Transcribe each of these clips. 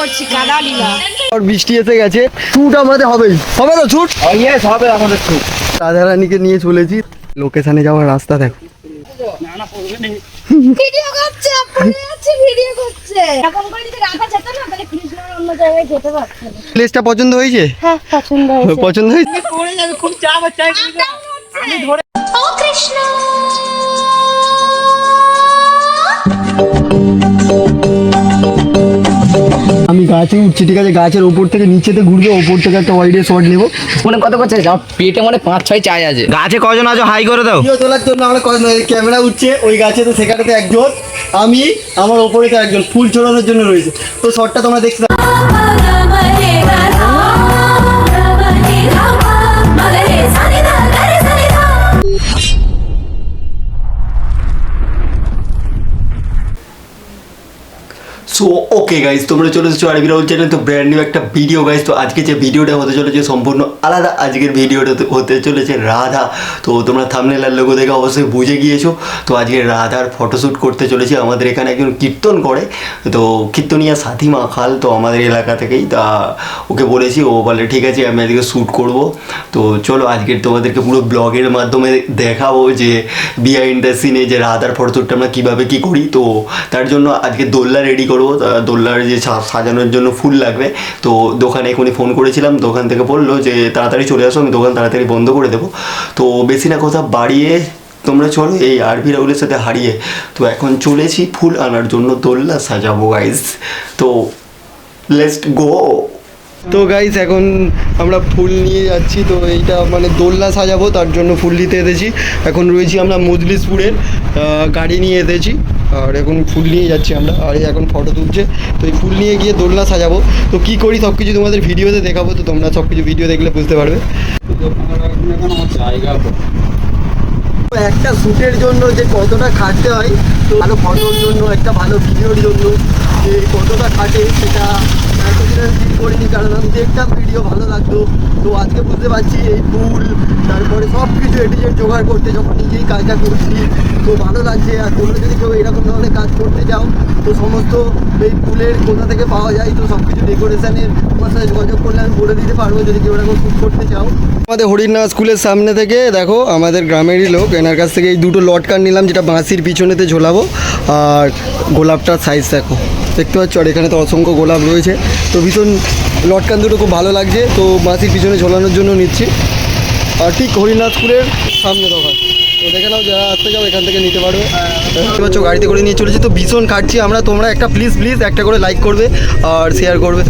করছি কাদা লীলা। আর বৃষ্টি এসে গেছে। শুট আমাদের হবেই হবে তো শুট ইয়েস হবে আমাদের শুট রাধারানীকে নিয়ে চলেছি। লোকেশনে যাওয়ার রাস্তা দেখো। ভিডিও করছে পড়ে ভিডিও করছে। এরকম করে যদি রাখা যেত না তাহলে কৃষ্ণ অন্য জায়গায় যেতে পারতো। প্লেসটা পছন্দ হয়েছে? হ্যাঁ পছন্দ হয়েছে। পছন্দ হয়েছে? পড়ে যাবে খুব চাপ হচ্ছে আমি ধরে ও কৃষ্ণ! গাছে উঠছে ঠিক আছে? গাছের ওপর থেকে নিচেতে ঘুরবে ওপর থেকে একটা ওয়াইডে শট নেব। মনে কত করছে? যা পেটে মানে পাঁচ ছয় চাই আছে। গাছে কজন আছো? হাই করে দাও। ভিডিও তোলার জন্য আমরা কজন? ক্যামেরা উঠছে ওই গাছে তো সেখানে তো একজন। আমি আমার ওপরে তো একজন। ফুল ছড়ানোর জন্য রয়েছে। তো শটটা তোমরা দেখতে সো ওকে গাইজ তোমরা চলে এসেছ আরবি রাহুল চ্যানেল তো ব্র্যান্ড নিউ একটা ভিডিও গাইজ তো আজকে যে ভিডিওটা হতে চলেছে সম্পূর্ণ আলাদা, আজকের ভিডিওটা হতে চলেছে রাধা। তো তোমরা থামনেল আর লোগো দেখে অবশ্যই বুঝে গিয়েছো। তো আজকে রাধার ফটোশ্যুট করতে চলেছি, আমাদের এখানে একজন কীর্তন করে। তো কীর্তনিয়া সাথী মা খাল, তো আমাদের এলাকা থেকেই, তা ওকে বলেছি, ও বলে, ঠিক আছে, আমি আজকে শ্যুট করব। তো চলো, আজকের তোমাদেরকে পুরো ব্লগের মাধ্যমে দেখাবো যে বিহাইন্ড দ্য সিনে যে রাধার ফটোশ্যুটটা আমরা কীভাবে কী করি। তো তার জন্য আজকে দোল্লা রেডি করব। তা দোল্লার যে সাজানোর জন্য ফুল লাগবে। তো দোকানে এখনই ফোন করেছিলাম, দোকান থেকে বলল যে, তাড়াতাড়ি চলে আসো, আমি দোকান তাড়াতাড়ি বন্ধ করে দেবো। তো বেশি না কথা, বাড়িয়ে তোমরা চলো এই আরবি রাহুলের সাথে হারিয়ে। তো এখন চলেছি ফুল আনার জন্য দোল্লা সাজাবো গাইজ তো লেটস গো তো গাইস এখন আমরা ফুল নিয়ে যাচ্ছি। তো এইটা মানে দোলনা সাজাবো, তার জন্য ফুল নিতে এসেছি। এখন রয়েছি আমরা মজলিসপুরের গাড়ি নিয়ে এসেছি। আর এখন ফুল নিয়ে যাচ্ছি আমরা। আর এই এখন ফটো তুলছে। তো এই ফুল নিয়ে গিয়ে দোলনা সাজাবো। তো কি করি সব কিছু তোমাদের ভিডিওতে দেখাবো। তো তোমরা সব কিছু ভিডিও দেখলে বুঝতে পারবে। একটা শ্যুটের জন্য যে কতটা খাটতে হয়, তো ভালো ফটোর জন্য, একটা ভালো ভিডিওর জন্য। যে কতটা খাটে সেটা এতদিনের ফিল করিনি, কারণ আমি দেখতাম ভিডিও ভালো লাগতো। তো আজকে বুঝতে পারছি এই ফুল তারপরে সব কিছু এডিটেড জোগাড় করতে যখন নিজেই কাজটা করছি, তো ভালো লাগছে। আর তোমরা যদি কেউ এরকম ধরনের কাজ করতে চাও, তো সমস্ত এই ফুলের কোথা থেকে পাওয়া যায়, তো সব কিছু ডেকোরেশনের তোমার সাথে যোগাযোগ করলে আমি বলে দিতে পারব, যদি কেউ এরকম শ্যুট করতে চাও। আমাদের হরিণা স্কুলের সামনে থেকে, দেখো, আমাদের গ্রামেরই লোক, এনার কাছ থেকে এই দুটো লটকান নিলাম, যেটা বাঁশির পিছনেতে ঝোলাবো, আর গোলাপটার সাইজ দেখো। দেখতে পাচ্ছ, আর এখানে তো অসংখ্য গোলাপ রয়েছে। তো ভীষণ লটকান দুটো খুব ভালো লাগছে, তো বাঁশির পিছনে ঝোলানোর জন্য নিচ্ছি। আর ঠিক হরিনাথপুরের সামনে দোকান দেখে নাও, যারা আসতে যাও এখান থেকে নিতে পারবে। দেখতে পাচ্ছ, গাড়িতে করে নিয়ে চলেছি, তো ভীষণ খাটছি আমরা। তোমরা একটা প্লিজ প্লিজ একটা করে লাইক করবে আর শেয়ার করবে।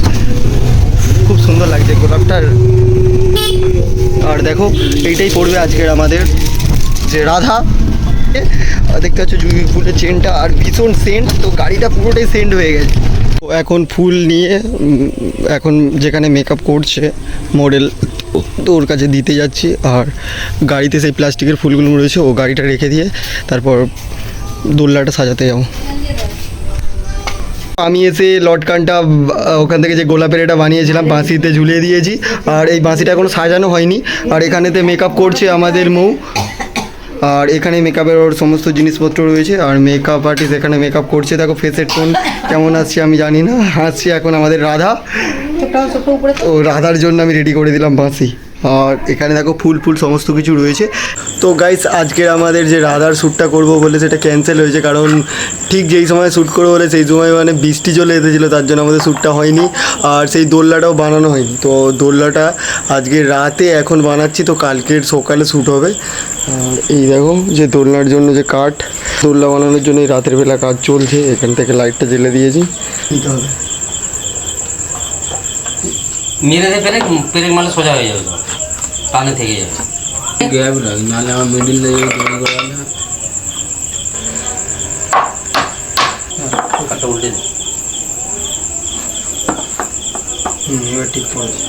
খুব সুন্দর লাগছে গোলাপটার। আর দেখো, এইটাই পড়বে আজকের আমাদের যে রাধা। দেখতে পাচ্ছ জুই ফুলের চেনটা আর ভীষণ সেন্ট তো গাড়িটা পুরোটাই সেন্ট হয়ে গেছে। তো এখন ফুল নিয়ে এখন যেখানে মেকআপ করছে মডেল তো ওর কাছে দিতে যাচ্ছি। আর গাড়িতে সেই প্লাস্টিকের ফুলগুলো রয়েছে, ও গাড়িটা রেখে দিয়ে তারপর দোল্লাটা সাজাতে যাব। আমি এসে লটকানটা ওখান থেকে যে গোলাপের এটা বানিয়েছিলাম, বাঁশিতে ঝুলিয়ে দিয়েছি। আর এই বাঁশিটা এখনও সাজানো হয়নি। আর এখানেতে মেকআপ করছে আমাদের মৌ। আর এখানে মেকআপের ওর সমস্ত জিনিসপত্র রয়েছে। আর মেকআপ আর্টিস্ট এখানে মেকআপ করছে। দেখো ফেসের টোন কেমন আসছে আমি জানি না। হাসছি এখন আমাদের রাধা। ও রাধার জন্য আমি রেডি করে দিলাম বাঁশি। আর এখানে দেখো ফুল ফুল সমস্ত কিছু রয়েছে। তো গাইস আজকের আমাদের যে রাধার শ্যুটটা করব বলে সেটা ক্যান্সেল হয়েছে কারণ ঠিক যেই সময় শ্যুট করব বলে সেই সময় মানে বৃষ্টি চলে এসেছিল, তার জন্য আমাদের শ্যুটটা হয়নি। আর সেই দোল্লাটাও বানানো হয়নি। তো দোল্লাটা আজকে রাতে এখন বানাচ্ছি, তো কালকের সকালে শ্যুট হবে। আর এই দেখো যে দোলনার জন্য যে কাঠ দোল্লা বানানোর জন্য এই রাতের বেলা কাজ চলছে। এখান থেকে লাইটটা জ্বেলে দিয়েছি। দিতে হবে। মেরে পেরেক পেরেক মারলে সোজা হয়ে যাবে টানে থেকে যাবে গ্যাপ রাখ নাহলে আমার মিডিল লেগে তৈরি করা না একটা উল্টে দে। হুম এবার ঠিক পড়েছে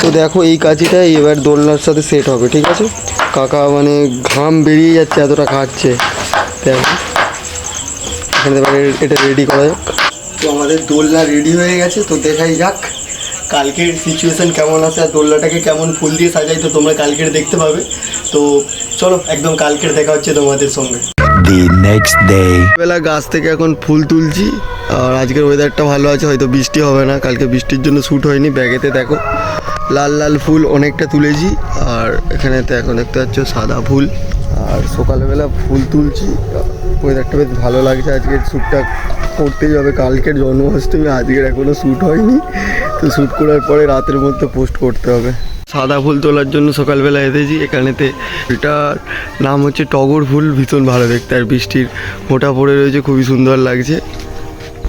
তো দেখো এই কাঁচিটা এবার দোলনার সাথে সেট হবে ঠিক আছে কাকা মানে ঘাম বেরিয়ে যাচ্ছে এতটা খাচ্ছে দেখো এখানে এবার এটা রেডি করা যাক। তো আমাদের দোলনা রেডি হয়ে গেছে তো দেখাই যাক কালকের সিচুয়েশন কেমন আছে আর দোলনাটাকে কেমন ফুল দিয়ে সাজাই তো তোমরা কালকের দেখতে পাবে। তো চলো একদম কালকের দেখা হচ্ছে তোমাদের সঙ্গে। The next day. বেলা গাছ থেকে এখন ফুল তুলছি আর আজকের ওয়েদারটা ভালো আছে হয়তো বৃষ্টি হবে না কালকে বৃষ্টির জন্য শ্যুট হয়নি ব্যাগেতে দেখো। লাল লাল ফুল অনেকটা তুলেছি আর এখানেতে এখন দেখতে পাচ্ছ সাদা ফুল আর সকালবেলা ফুল তুলছি ওয়েদারটা বেশ ভালো লাগছে। আজকের শ্যুটটা করতেই হবে। কালকের জন্মাষ্টমী, আজকের এখনও শ্যুট হয়নি। তো শ্যুট করার পরে রাতের মধ্যে পোস্ট করতে হবে। সাদা ফুল তোলার জন্য সকালবেলা এসেছি। এখানেতে এটার নাম হচ্ছে টগর ফুল। ভীষণ ভালো দেখতে। আর বৃষ্টির ফোঁটা পড়ে রয়েছে। খুবই সুন্দর লাগছে।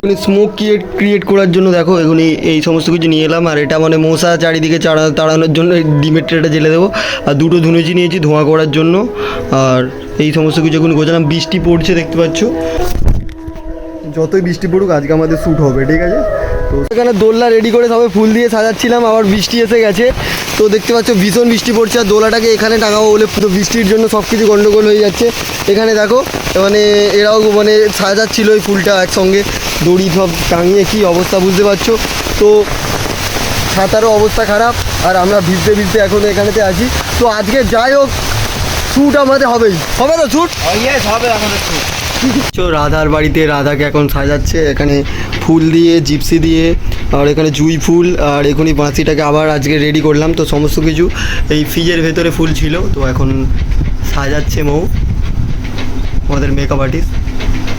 স্মোক ক্রিয়েট ক্রিয়েট করার জন্য দেখো এখনই এই সমস্ত কিছু নিয়ে এলাম। আর এটা মানে মশা চারিদিকে চাড়া, তাড়ানোর জন্য এই ডিমের ট্রেটা জেলে দেবো। আর দুটো ধুনুচি নিয়েছি ধোঁয়া করার জন্য। আর এই সমস্ত কিছু এখন গোছালাম। বৃষ্টি পড়ছে, দেখতে পাচ্ছ? যতই বৃষ্টি পড়ুক, আজকে আমাদের শ্যুট হবে, ঠিক আছে? তো এখানে দোলনা রেডি করে সবাই ফুল দিয়ে সাজাচ্ছিলাম। আবার বৃষ্টি এসে গেছে। তো দেখতে পাচ্ছ ভীষণ বৃষ্টি পড়ছে আর দোলাটাকে এখানে টাঙাবো বলে পুরো বৃষ্টির জন্য সব কিছু গন্ডগোল হয়ে যাচ্ছে। এখানে দেখো মানে এরাও মানে সাজাচ্ছিল ওই ফুলটা একসঙ্গে। দড়ি সব টাঙিয়ে কি অবস্থা বুঝতে পারছ? তো ছাতারও অবস্থা খারাপ আর আমরা ভিজতে ভিজতে এখন এখানেতে আছি। তো আজকে যাই হোক শ্যুট আমাদের হবেই। হবে তো শ্যুট হবে আমাদের রাধার বাড়িতে রাধাকে এখন সাজাচ্ছে এখানে ফুল দিয়ে জিপসি দিয়ে। আর এখানে জুই ফুল আর এখনই বাঁশিটাকে আবার আজকে রেডি করলাম। তো সমস্ত কিছু এই ফ্রিজের ভেতরে ফুল ছিল তো এখন সাজাচ্ছে মৌ আমাদের মেকআপ আর্টিস্ট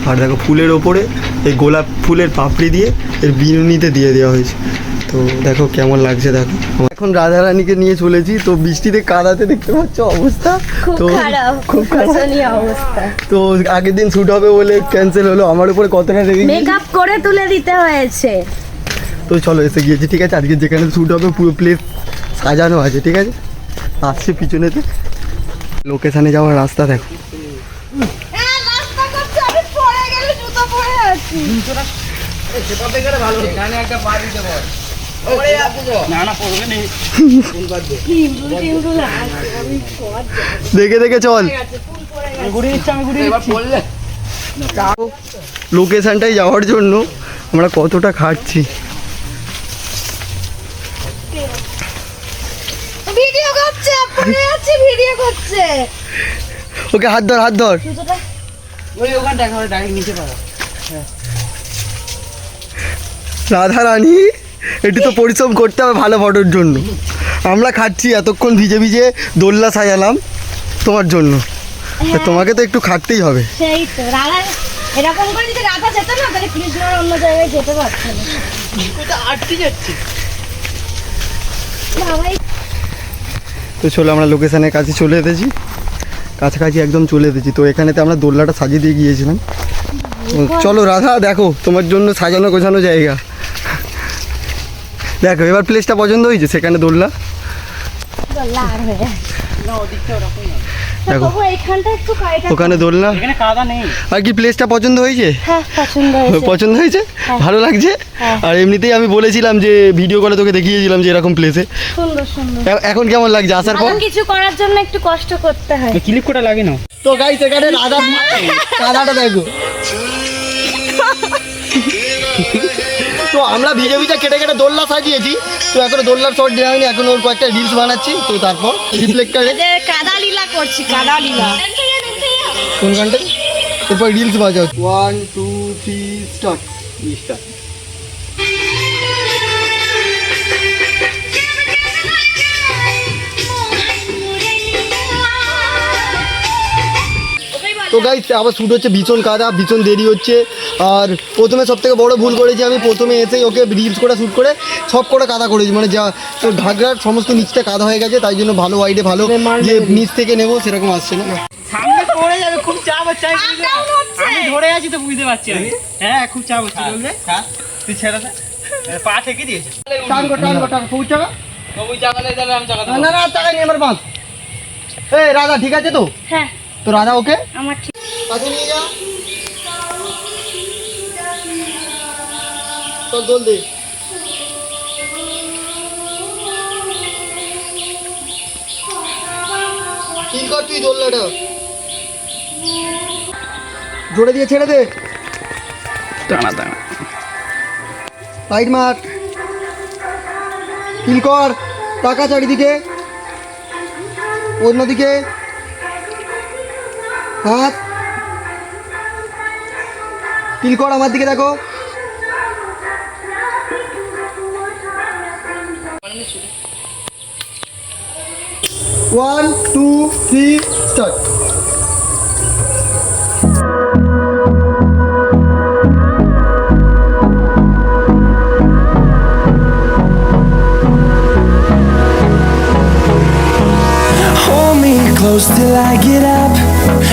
আর দেখো ফুলের ওপরে এই গোলাপ ফুলের পাপড়ি দিয়ে এর বিনুনিতে দিয়ে দেওয়া হয়েছে। তো দেখো কেমন লাগছে দেখো। এখন রাধারানীকে নিয়ে চলেছি তো বৃষ্টিতে কাদাতে দেখতে পাচ্ছ অবস্থা। তো খুব অবস্থা। তো আগের দিন শ্যুট হবে বলে ক্যান্সেল হলো আমার উপরে কতটা। মেকআপ করে তুলে দিতে হয়েছে। তো চলো এসে গিয়েছি ঠিক আছে? আজকে যেখানে শ্যুট হবে পুরো প্লেস সাজানো আছে ঠিক আছে? আসছে পিছনেতে। লোকেশানে যাওয়ার রাস্তা দেখো। হ্যাঁ রাস্তা করছে আমি পড়ে গেলে জুতো পরে আছি। না না পড়বে নেই টিমরুল টিমরুল আছে আমি পর দেখে দেখে চল। লোকেশানটাই যাওয়ার জন্য আমরা কতটা খাটছি ভিডিও করছে পড়ে আছি ভিডিও করছে। ওকে হাত ধর হাত ধর। জুতোটা ওই ওখানটা একেবারে ডাইরেক্ট নিচে পাবো রাধা রানী একটু তো পরিশ্রম করতে হবে ভালো ফটোর জন্য। আমরা খাচ্ছি এতক্ষণ ভিজে ভিজে দোল্লা সাজালাম তোমার জন্য। তোমাকে তো একটু খাটতেই হবে। সেই তো রাধা এরকম করে যদি রাধা যেত না তাহলে কৃষ্ণ আর অন্য জায়গায় যেতে পারছে না। আটকে যাচ্ছে? বাবাই তো চলো আমরা লোকেশানের কাছে চলে এসেছি। কাছাকাছি একদম চলে এসেছি। তো এখানেতে আমরা দোল্লাটা সাজিয়ে দিয়ে গিয়েছিলাম। চলো রাধা দেখো তোমার জন্য সাজানো গোছানো জায়গা। দেখো এবার প্লেসটা পছন্দ হয়েছে সেখানে দোল্লা হয়ে দেখো। এইখানটা একটু কায়দা ওখানে দোল্লা এখানে কাদা নেই। আর কি প্লেসটা পছন্দ হয়েছে? হ্যাঁ পছন্দ হয়েছে। পছন্দ হয়েছে? ভালো লাগছে? হ্যাঁ। আর এমনিতেই আমি বলেছিলাম যে ভিডিও কলে তোকে দেখিয়েছিলাম যে এরকম প্লেসে সুন্দর সুন্দর। এখন কেমন লাগছে? আসার পর? কিছু করার জন্য একটু কষ্ট করতে হয়। ক্লিপ কোটা লাগে না তো গাইস এখানে রাধা কাদাটা দেখো। তো আমরা ভিজে ভিজে কেটে কেটে দোল্লা সাজিয়েছি। তো এখন দোল্লার শর্ট দেওয়া হয়নি এখন ওর কয়েকটা রিলস বানাচ্ছি তো তারপর রিফ্লেক্টারে কাদা লীলা করছি কাদা লীলা। কোন গানটা? এরপর রিলস বাজাও। One two three start start তো গাইস আবার শ্যুট হচ্ছে ভীষণ কাদা ভীষণ দেরি হচ্ছে। আর প্রথমে সব থেকে বড় ভুল করেছি আমি প্রথমে এসেই ওকে রিলস করে শ্যুট করে সব করে কাদা করেছি। মানে যা তো ঘাগরার সমস্ত নিচটা কাদা হয়ে গেছে তাই জন্য ভালো ওয়াইডে ভালো যে নিচ থেকে নেব সেরকম আসছে না। সামনে পড়ে যাবে খুব চাপ হচ্ছে আমি ধরে আছি তো বুঝতে পারছি আমি। হ্যাঁ খুব চাপ হচ্ছে বলবে? হ্যাঁ। তুই ছেড়ে দে। পা থেকে দিয়েছে। টান কর টান কর টান সবুজ চাকা সবুজ চাকালে তাহলে আমি চাকা না না চাকা নিয়ে আমার বাঁধ। এই রাধা ঠিক আছে তো? হ্যাঁ। তো রাধা ওকে? আমার ঠিক কাছে নিয়ে যা। ঠিক কর তুই জোরে দিয়ে ছেড়ে দে। টানা টানা সাইড মার। কিল কর। টাকা চারিদিকে। অন্যদিকে। হাত। কিল কর আমার দিকে, দেখো। One two three start Hold me close till I get up.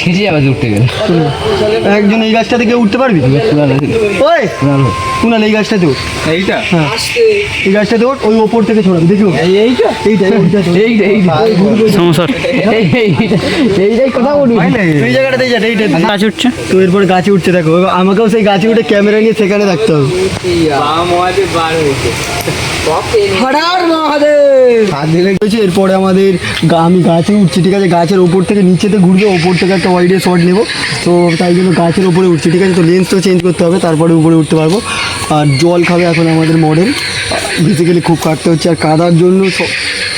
ছিঁচে যাবে দূর থেকে একজন এই গাছটা থেকে উঠতে পারবি? ওই! কুনাল এই গাছটাতে উঠ। এইটা? হ্যাঁ। এই গাছটাতে উঠ ওই ওপর থেকে ছড়াবি। দেখো এইটা? এইটা এইটা এইটা। এইটা সমস্যা। এইটাই কথা বলবি। এই জায়গাটাতে যা এইটা কাজ উঠছে? তো এরপর গাছে উঠছে দেখো। এবার আমাকেও সেই গাছে উঠে ক্যামেরা নিয়ে সেখানে থাকতে হবে। হয়েছে। এরপরে আমাদের আমি গাছে উঠছি, ঠিক আছে? গাছের ওপর থেকে নিচেতে ঘুরবে, ওপর থেকে একটা ওয়াইডে শট নেব। তো তাই জন্য গাছের ওপরে উঠছি, ঠিক আছে? তো লেন্স তো চেঞ্জ করতে হবে, তারপরে উপরে উঠতে পারব। আর জল খাবে এখন আমাদের মডেল বেসিক্যালি খুব কাটতে হচ্ছে, আর কাদার জন্য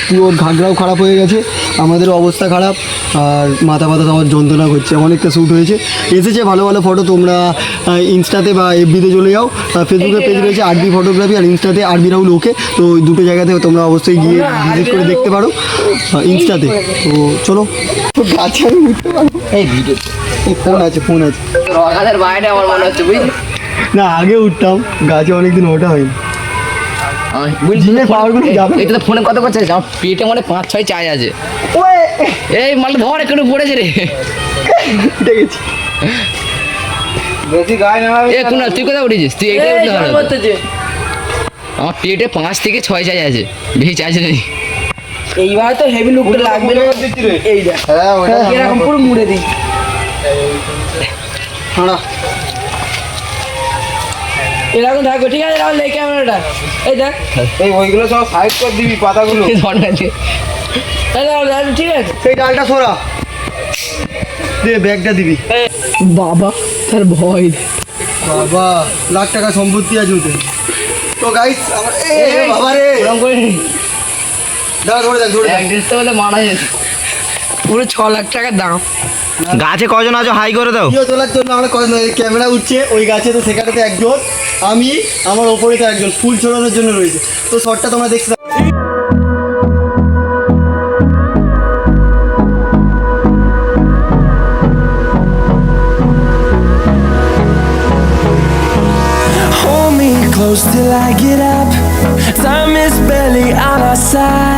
পুরো ঘাগরাও খারাপ হয়ে গেছে। আমাদের অবস্থা খারাপ আর মাথা মাথা আমার যন্ত্রণা করছে অনেকটা শ্যুট হয়েছে। এসেছে ভালো ভালো ফটো তোমরা ইনস্টাতে বা এফবিতে চলে যাও। ফেসবুকে পেজ রয়েছে আরবি ফটোগ্রাফি আর ইনস্টাতে আরবি রাহুল ওকে তো ওই দুটো জায়গাতে তোমরা অবশ্যই গিয়ে ভিজিট করে দেখতে পারো। ইনস্টাতে তো চলো। গাছে আমি উঠতে পারব। এই ভিডিও। ফোন আছে ফোন আছে। বাইরে আমার মনে হচ্ছে বুঝলি? না আগে উঠতাম। গাছে অনেকদিন ওঠা হয়নি। জিমের পাওয়ারগুলো যাবে। এটা তো ফোনে কত করছে? আমার পেটে মানে পাঁচ ছয় চাই আছে। এই মালটা ধর একটু পড়েছে রে। এ কুনাল তুই কোথায় উঠেছিস তুই আমার পেটে পাঁচ থেকে ছয় চাই আছে। বেশি চার্জ নেই এইবার তো হেভি লুকটা লাগবে না। এই দেখ। হ্যাঁ ওটা এরকম পুরো মুড়ে দিই। এরকম থাকবে ঠিক আছে এই ক্যামেরাটা। এই দেখ। এই ওইগুলো সব সাইড করে দিবি পাতাগুলো। ঠিক আছে। সেই ডালটা সরা। দে ব্যাগটা দিবি। বাবা তার ভয়। বাবা লাখ টাকা সম্পত্তি আছে ওতে। তো গাইস বাবা রে। দাঁড়া ধরে দেখ ধরে দেখ। মারা যেত পুরো ছ লাখ টাকার দাম। গাছে কজন আছো হাই করে দাও ভিডিও তোলার জন্য আমরা ক্যামেরা উঠছে ওই গাছে তো সেখানেতে একজন আমি আমার ওপরে তো একজন ফুল ছড়ানোর জন্য রয়েছে তো শটটা তোমরা দেখতে থাকো। Close till I get up. Time is barely on our side.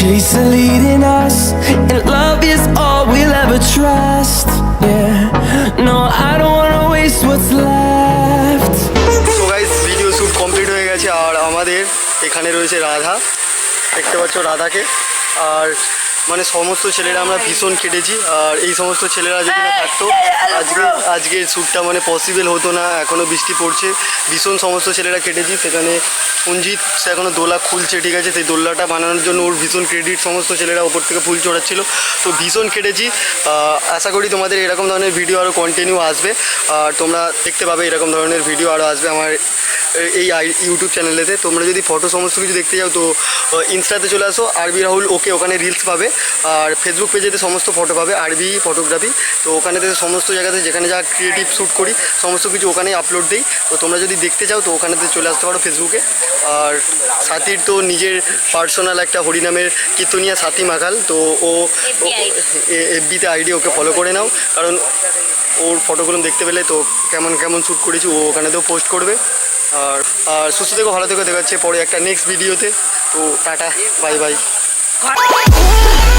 Are leading us, and love is all we'll ever trust. Yeah, no, I don't wanna waste what's left. তো গাইস ভিডিও শ্যুট কমপ্লিট হয়ে গেছে আর আমাদের এখানে রয়েছে রাধা দেখতে পাচ্ছ রাধাকে আর মানে সমস্ত ছেলেরা আমরা ভীষণ কেটেছি আর এই সমস্ত ছেলেরা যদি না থাকতো আজকে আজকের শ্যুটটা মানে পসিবল হতো না এখনও বৃষ্টি পড়ছে ভীষণ সমস্ত ছেলেরা কেটেছি সেখানে অঞ্জিত সে এখনও দোলা খুলছে ঠিক আছে সেই দোলাটা বানানোর জন্য ওর ভীষণ ক্রেডিট সমস্ত ছেলেরা ওপর থেকে ফুল চড়াচ্ছিল তো ভীষণ কেটেছি আহ, আশা করি তোমাদের এরকম ধরনের ভিডিও আরও কন্টিনিউ আসবে আর তোমরা দেখতে পাবে এরকম ধরনের ভিডিও আরও আসবে আমার এই আই ইউটিউব চ্যানেলেতে তোমরা যদি ফটো সমস্ত কিছু দেখতে যাও তো ইনস্টাতে চলে আসো আরবি রাহুল ওকে ওখানে রিলস পাবে আর ফেসবুক পেজেতে সমস্ত ফটো পাবে আরবি ফটোগ্রাফি তো ওখানেতে সমস্ত জায়গাতে যেখানে যা ক্রিয়েটিভ শ্যুট করি সমস্ত কিছু ওখানেই আপলোড দিই। তো তোমরা যদি দেখতে চাও তো ওখানেতে চলে আসতে পারো ফেসবুকে আর সাথীর তো নিজের পার্সোনাল একটা হরিনামের কীর্তনিয়া সাথী মাখাল। তো ও এফবিতে আইডি ওকে ফলো করে নাও। কারণ ওর ফটোগুলো দেখতে পেলে তো কেমন কেমন শ্যুট করেছি ও ওখানেতেও পোস্ট করবে। আর আর সুস্থ থেকো ভালো থেকো দেখাচ্ছে পরে একটা নেক্সট ভিডিওতে তো। Tata bye bye Cut.